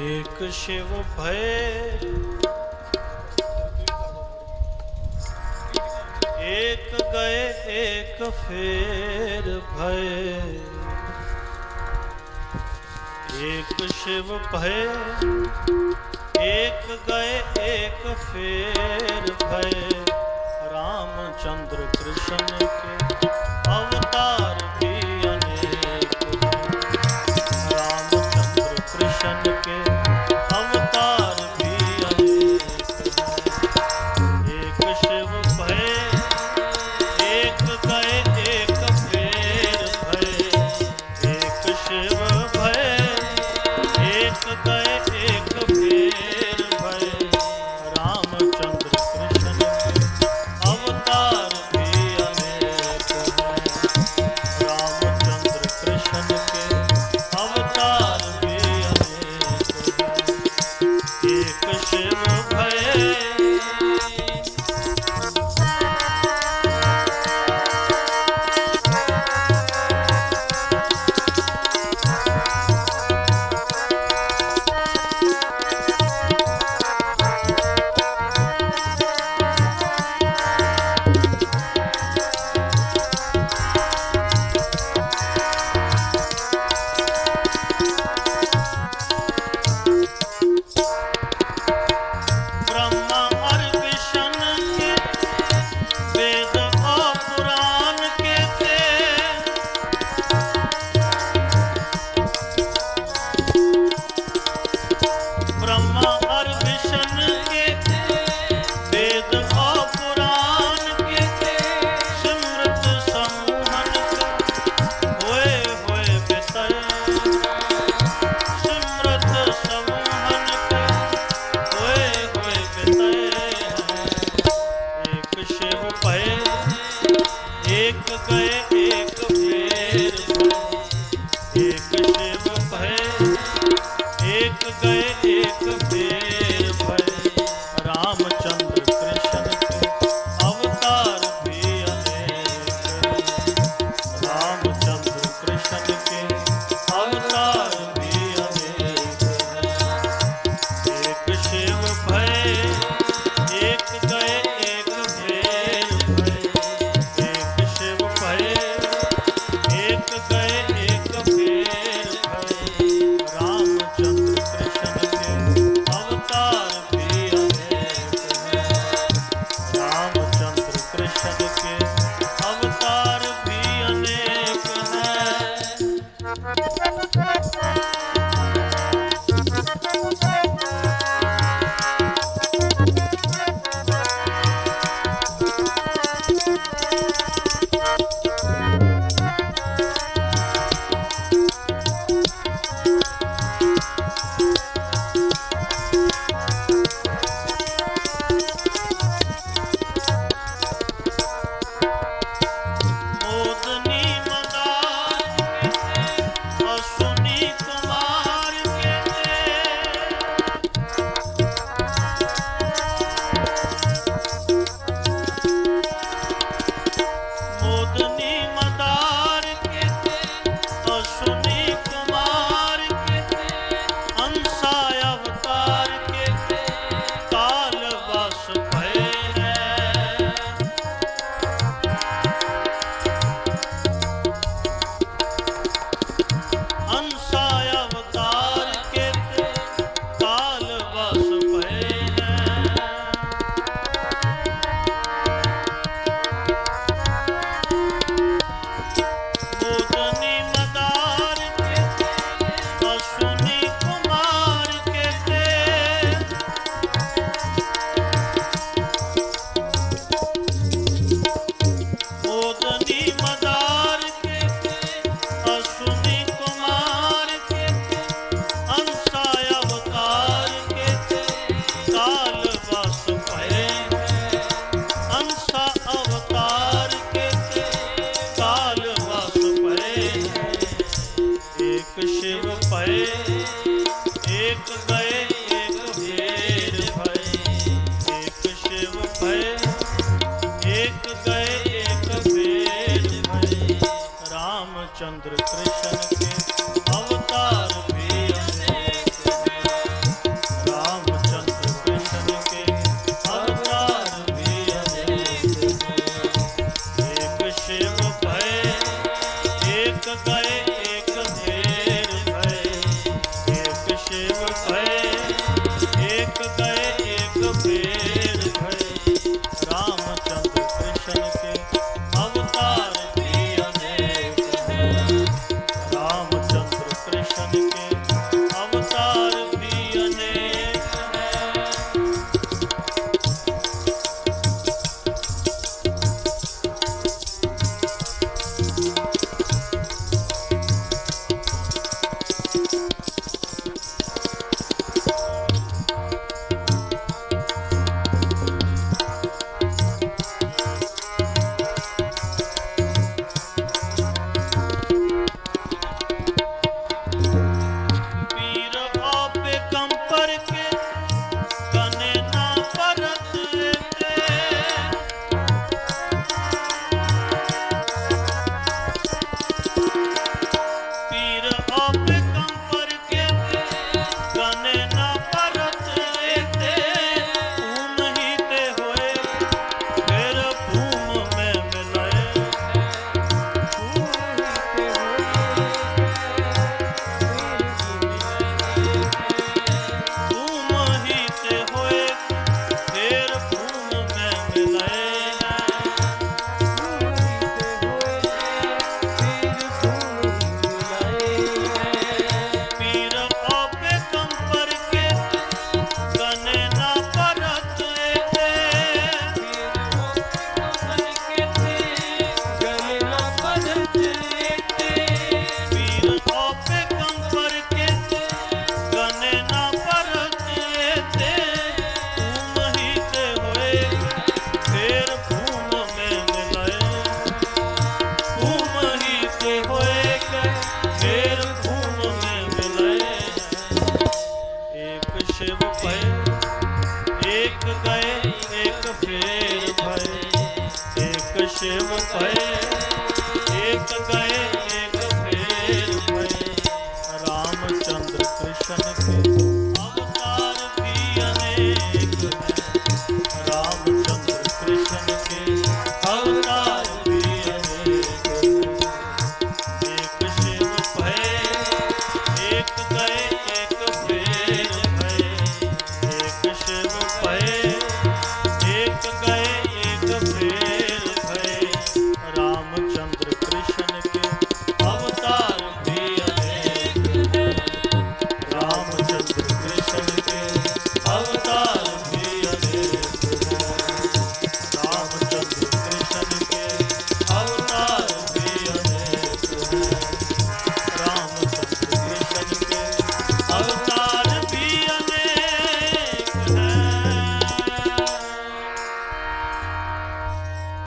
ਏਕ ਸ਼ਿਵ ਭਏ ਏਕ ਗਏ ਏਕ ਫੇਰ ਭਏ ਏਕ ਸ਼ਿਵ ਭਏ ਏਕ ਗਏ ਏਕ ਫੇਰ ਭਏ ਰਾਮ ਚੰद्र कृष्ण के अवतार कहे Thank you. ਇੱਕ ਸ਼ਿਵ ਭਏ ਇੱਕ ਗਏ ਫੇਰ ਭਏ ਇਕ ਸ਼ਿਵ ਭਏ